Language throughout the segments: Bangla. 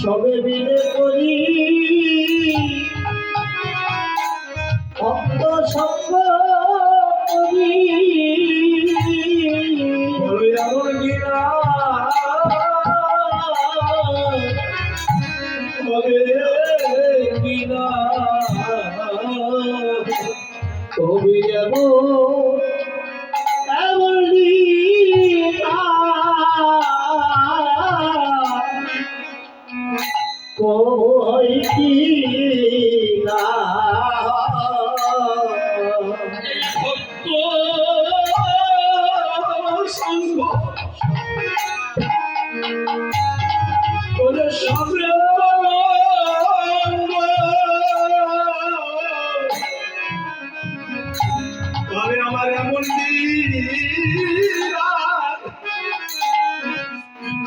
সবে মিলে করি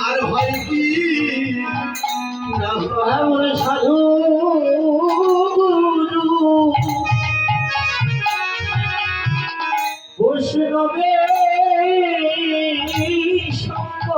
আর হয় কি? সাধু বৈষ্ণবে সঙ্গ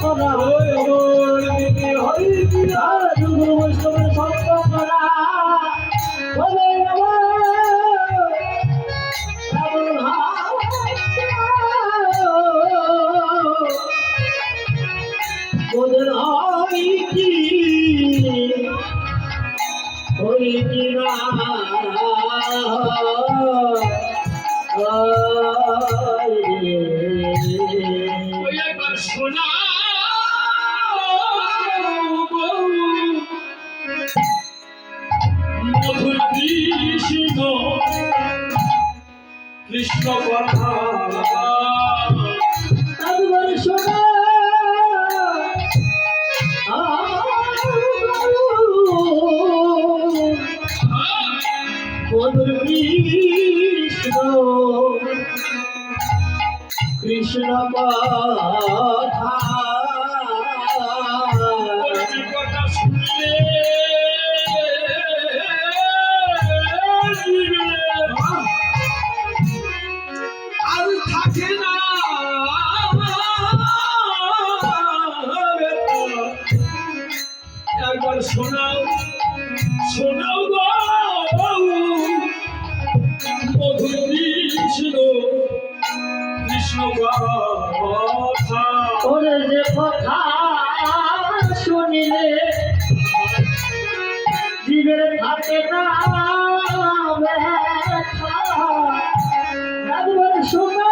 করা গুরু বৈষ্ণবের সঙ্গ করা বলে ওদের হয় কি ওই কি না ওই কৃষ্ণ কৃষ্ণ কথা। একবার শোনা কৃষ্ণ কৃষ্ণ কথা। কথা শুনলে ওরে যে কথা শুনিলে জীবের থাকে না শোনা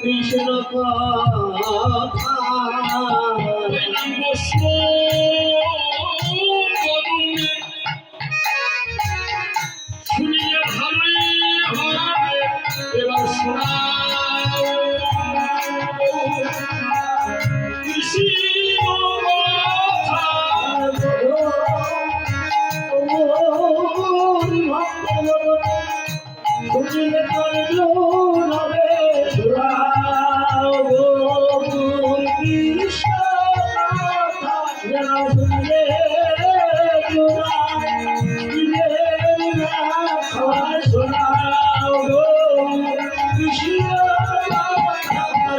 কৃষ্ণ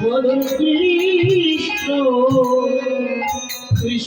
কৃষ্ণ।